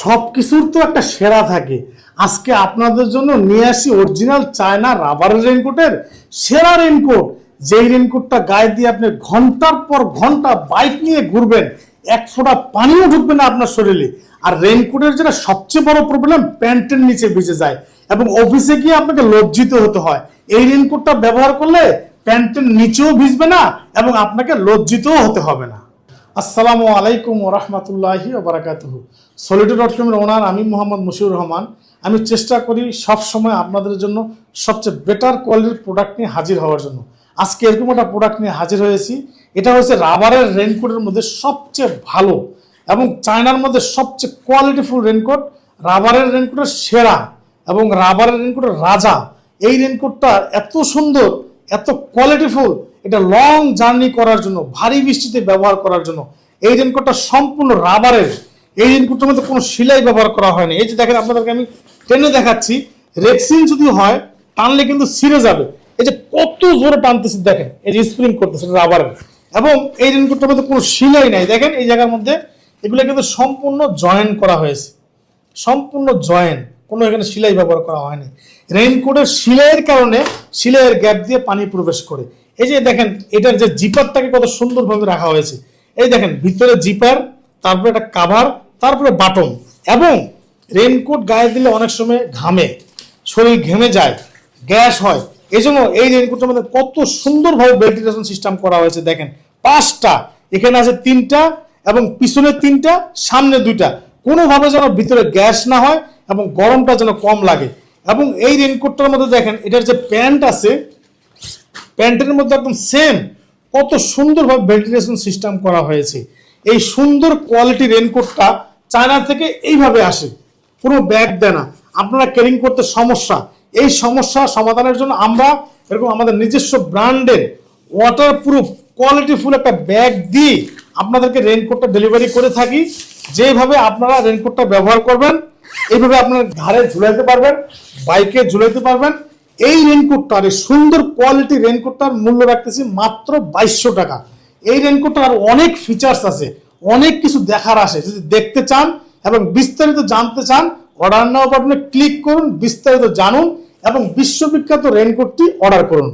সব কিছুর তো একটা সেরা থাকে। আজকে আপনাদের জন্য নিয়ে আসি অরিজিনাল চায়না রাবারের রেনকোটের সেরা রেনকোট যেই রেনকোটটা গায়ে দিয়ে আপনি ঘণ্টার পর ঘণ্টা বাইক নিয়ে ঘুরবেন, এক ফোঁটা পানিও ঢুকবে না আপনার শরীরে। আর রেনকোটের যেটা সবচেয়ে বড় প্রবলেম প্যান্টের নিচে ভিজে যায় এবং অফিসে গিয়ে আপনাকে লজ্জিত হতে হয়। এই রেনকোটটা ব্যবহার করলে প্যান্টের নিচেও ভিজবে না এবং আপনাকে লজ্জিতও হতে হবে না। আসসালামু আলাইকুম রহমতুল্লাহি ওবরাকাতুহু সলিডো ডট কমের ওনার আমি মোহাম্মদ মুশিউর রহমান। আমি চেষ্টা করি সব সময় আপনাদের জন্য সবচেয়ে বেটার কোয়ালিটির প্রোডাক্ট নিয়ে হাজির হওয়ার জন্য। আজকে এরকম একটা প্রোডাক্ট নিয়ে হাজির হয়েছি। এটা হচ্ছে রাবারের রেনকোটের মধ্যে সবচেয়ে ভালো এবং চায়নার মধ্যে সবচেয়ে কোয়ালিটিফুল রেনকোট রাবারের রেনকোটের সেরা এবং রাবারের রেনকোটের রাজা। এই রেনকোটটা এত সুন্দর, এত কোয়ালিটিফুল এটা লং জার্নি করার জন্য, ভারী বৃষ্টিতে ব্যবহার করার জন্য, এই রেনকোটটা সম্পূর্ণ রাবারের এই রেনকোটটার মধ্যে কোনো সেলাই ব্যবহার করা হয়নি। এই যে দেখেন আপনাদেরকে আমি টেনে দেখাচ্ছি রেক্সিন যদি হয়, টানলে কিন্তু ছিঁড়ে যাবে। এই যে কত জোরে টানতেছে, দেখেন, এই যে স্প্রিং করতেছে রাবারের এবং এই রেনকোটটার মধ্যে কোনো সেলাই নাই। দেখেন, এই জায়গার মধ্যে এগুলো কিন্তু সম্পূর্ণ জয়েন করা হয়েছে। সম্পূর্ণ জয়েন কোনো এখানে সেলাই ব্যবহার করা হয়নি। রেইনকোটের সেলাইয়ের কারণে, সেলাইয়ের গ্যাপ দিয়ে পানি প্রবেশ করে। এই যে দেখেন, এটার যে জিপারটাকে কত সুন্দরভাবে রাখা হয়েছে। এই দেখেন, ভিতরে জিপার, তারপরে একটা কাভার, তারপরে বাটন এবং রেনকোট গায়ে দিলে অনেক সময় ঘামে, শরীর ঘেমে যায়, গ্যাস হয়। এই জন্য এই রেইনকোটের মধ্যে কত সুন্দরভাবে ভেন্টিলেশন সিস্টেম করা হয়েছে, দেখেন। পাঁচটা, এখানে আছে তিনটা এবং পিছনে তিনটা, সামনে দুইটা। কোনোভাবে যেন ভিতরে গ্যাস না হয় এবং গরমটা যেন কম লাগে। এবং এই রেনকোটটার মধ্যে দেখেন, এটার যে প্যান্ট আছে প্যান্টের মধ্যে একদম সেম কত সুন্দরভাবে ভেন্টিলেশন সিস্টেম করা হয়েছে। এই সুন্দর কোয়ালিটি রেনকোটটা চায়না থেকে এইভাবে আসে। কোনো ব্যাগ দেয় না। আপনারা ক্যারিং করতে সমস্যা। এই সমস্যা সমাধানের জন্য আমরা এরকম আমাদের নিজস্ব ব্র্যান্ডের ওয়াটার প্রুফ কোয়ালিটিফুল একটা ব্যাগ দিয়ে আপনাদেরকে রেনকোটটা ডেলিভারি করে থাকি। যেভাবে আপনারা রেনকোটটা ব্যবহার করবেন, এইভাবে আপনার ঘাড়ে ঝুলাইতে পারবেন বাইকে ঝুলাইতে পারবেন। এই রেনকোটটার এই সুন্দর কোয়ালিটি রেনকোটটার মূল্য রাখতেছি মাত্র বাইশশো টাকা। এই রেনকোটটার অনেক ফিচার্স আছে, অনেক কিছু দেখার আসে যদি দেখতে চান এবং বিস্তারিত জানতে চান অর্ডার নাও বাটনে ক্লিক করুন, বিস্তারিত জানুন এবং বিশ্ববিখ্যাত রেনকোটটি অর্ডার করুন।